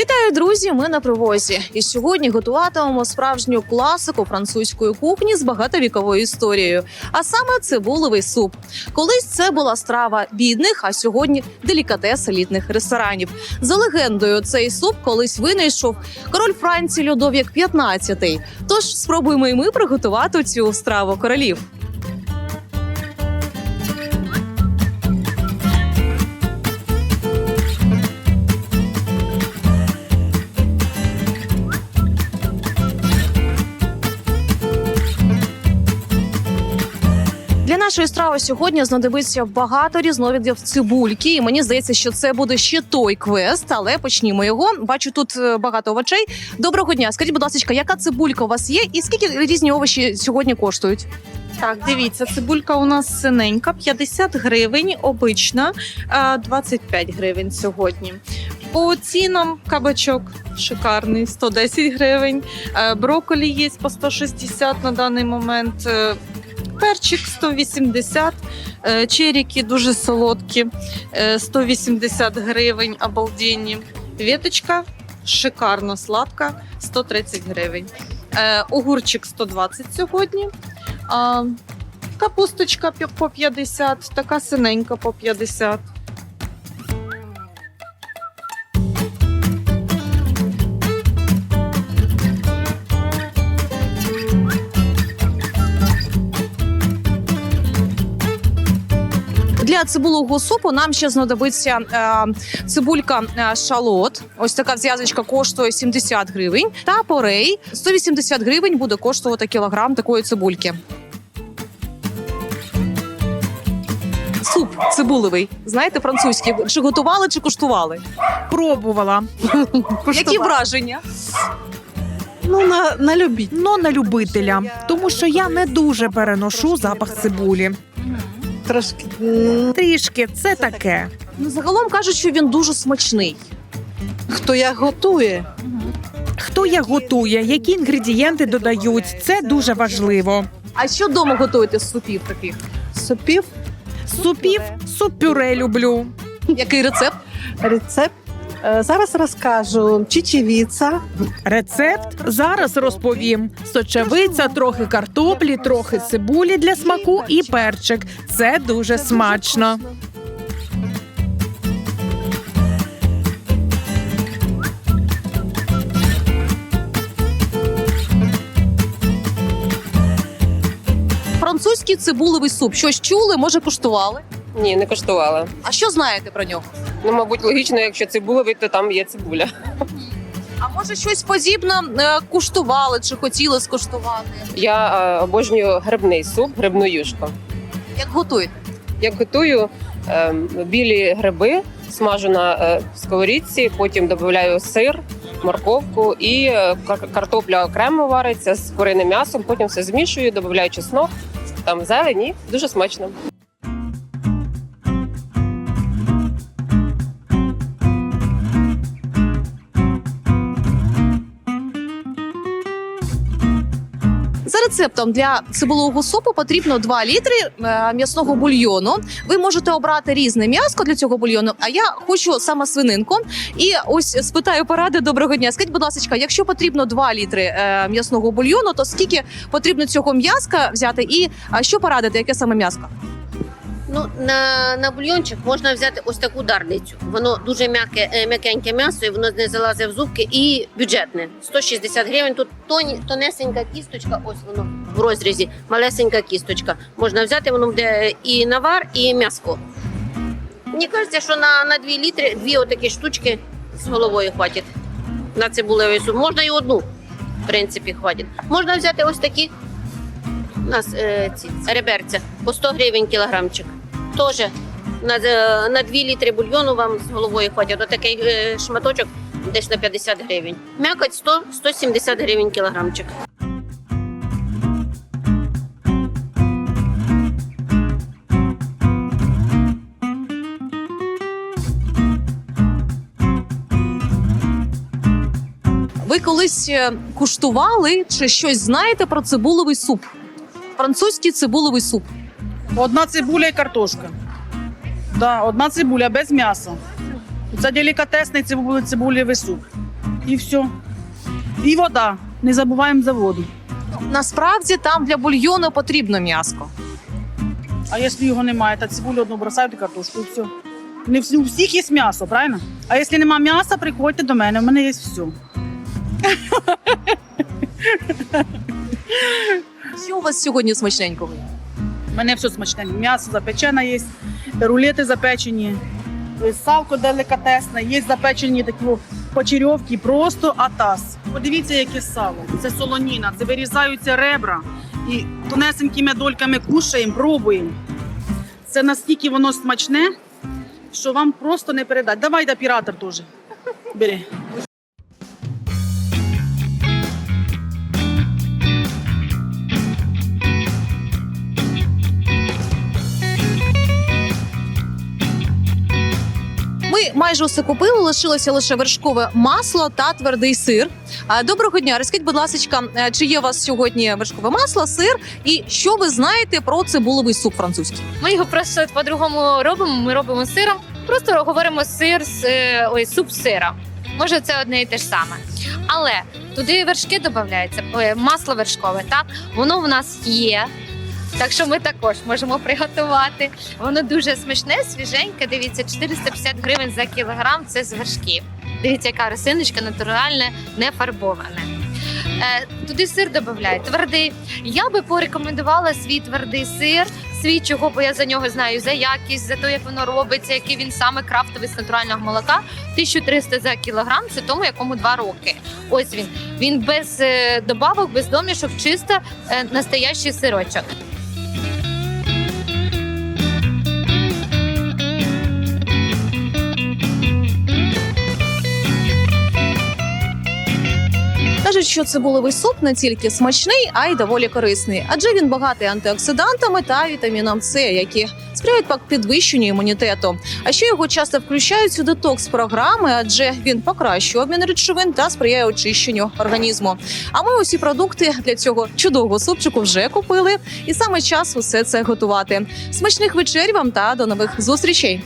Вітаю, друзі! Ми на привозі. І сьогодні готуватимемо справжню класику французької кухні з багатовіковою історією. А саме цибулевий суп. Колись це була страва бідних, а сьогодні делікатес елітних ресторанів. За легендою, цей суп колись винайшов король Франції Людовік XV. Тож спробуємо і ми приготувати цю страву королів. Нашої страви сьогодні знадобиться багато різновидів цибульки. І мені здається, що це буде ще той квест, але почнімо його. Бачу тут е, багато овочей. Доброго дня. Скажіть, будь ласка, яка цибулька у вас є, і скільки різні овочі сьогодні коштують? Так, дивіться, цибулька у нас синенька, 50 гривень, обична, 25 гривень сьогодні. По цінам кабачок шикарний, 110 гривень. Е, Брокколі є по 160 на даний момент. Е, Перчик 180, е, черіки дуже солодкі, е, 180 гривень, обалденні. Віточка шикарно сладка, 130 гривень. Е, Огурчик 120 сьогодні. Капусточка по 50, така синенька по 50. Для цибулового супу нам ще знадобиться е, цибулька е, шалот. Ось така зв'язочка коштує 70 гривень. Та порей 180 гривень буде коштувати кілограм такої цибульки. Суп цибулевий. Знаєте, французький. Чи готували, чи куштували? Пробувала. Які враження? Ну, на, на любі. Ну, на любителя. Тому що я не дуже переношу запах цибулі. Трошки Трішки це таке. Ну, загалом кажуть, що він дуже смачний. хто як готує. Хто як готує, які інгредієнти додають, це дуже важливо. А що вдома готуєте з супів таких? Супів Супів, суп-пюре люблю. Який рецепт? рецепт. Е, Зараз розкажу чечевіця, Рецепт зараз розповім: сочевиця, трохи картоплі, трохи цибулі для смаку і перчик. Це дуже смачно. Французький цибулевий суп. Щось чули, може куштували? Ні, не коштувала. А що знаєте про нього? Ну, мабуть, логічно, якщо цибулевий, то там є цибуля. А може щось подібне е, куштували чи хотіли скуштувати? Я е, обожнюю грибний суп, грибну юшку. Як готуєте? Як готую е, білі гриби, смажу на е, сковорідці, потім додаю сир, морковку і е, кар- картопля окремо вариться з куриним м'ясом, потім все змішую, додаю чеснок, там зелені, дуже смачно. Рецептом для цибулового супу потрібно 2 літри е, м'ясного бульйону. Ви можете обрати різне м'яско для цього бульйону. А я хочу саме свининку. І ось спитаю поради доброго дня. Скажіть, будь ласка, якщо потрібно 2 літри е, м'ясного бульйону, то скільки потрібно цього м'яска взяти? І що порадити, яке саме м'яско? Ну, на, на бульйончик можна взяти ось таку дарницю. Воно дуже м'яке, е, м'якеньке м'ясо, і воно не залазить в зубки і бюджетне. 160 гривень. Тут тоні, тонесенька кісточка, ось воно в розрізі, малесенька кісточка. Можна взяти, воно буде і навар, і м'яско. Мені кажеться, що на, на 2 літри дві отакі штучки з головою хватить. На цибулевий суп. Можна і одну, в принципі, хватить. Можна взяти ось такі. У нас е, ці реберця по 100 гривень кілограмчик. Теж на, е, на 2 літри бульйону вам з головою хватить. Отакий е, шматочок десь на 50 гривень. М'якоть 100-170 гривень кілограмчик. Ви колись е, куштували чи щось знаєте про цибулевий суп? Французький цибулевий суп. Одна цибуля і картошка. Да, одна цибуля без м'яса. Це делікатесний цибулі, цибулєвий суп. і все. І вода. Не забуваємо за воду. Насправді там для бульйону потрібно м'яско. А якщо його немає, то цибулю одну бросають і картошку, і все. Не всі, у всіх є м'ясо, правильно? А якщо нема м'яса, приходьте до мене, у мене є все. Що у вас сьогодні смачненького? У мене все смачне. М'ясо запечене є, рулети запечені, салко делікатесне, є запечені такі почерьовки, просто атас. Подивіться, яке сало. Це солоніна, це вирізаються ребра і тонесенькими дольками кушаємо, пробуємо. Це настільки воно смачне, що вам просто не передать. Давай да оператор теж. Бери. Майже усе купили, лишилося лише вершкове масло та твердий сир. Доброго дня, розкажіть, будь ласка, е, чи є у вас сьогодні вершкове масло, сир, і що ви знаєте про цибулевий суп французький? Ми його просто по-другому робимо. Ми робимо сиром. Просто говоримо сир з е, ой, суп з сира. Може, це одне і те ж саме. Але туди вершки додаються, масло вершкове, так воно в нас є. Так що ми також можемо приготувати. Воно дуже смачне, свіженьке. Дивіться, 450 гривень за кілограм. Це з вершків. Дивіться, яка росиночка натуральне, не фарбоване. Е, туди сир додають твердий. Я би порекомендувала свій твердий сир. Свій чого, бо я за нього знаю за якість, за те, як воно робиться, який він саме крафтовий з натурального молока. 1300 за кілограм, це тому, якому 2 роки. Ось він. Він без е, добавок, без домішок, чисто е, настоящий сирочок. Кажуть, що цибулевий суп не тільки смачний, а й доволі корисний, адже він багатий антиоксидантами та вітаміном С, які сприяють пак підвищенню імунітету. А ще його часто включають у детокс програми, адже він покращує обмін речовин та сприяє очищенню організму. А ми усі продукти для цього чудового супчику вже купили, і саме час усе це готувати. Смачних вечерь вам та до нових зустрічей.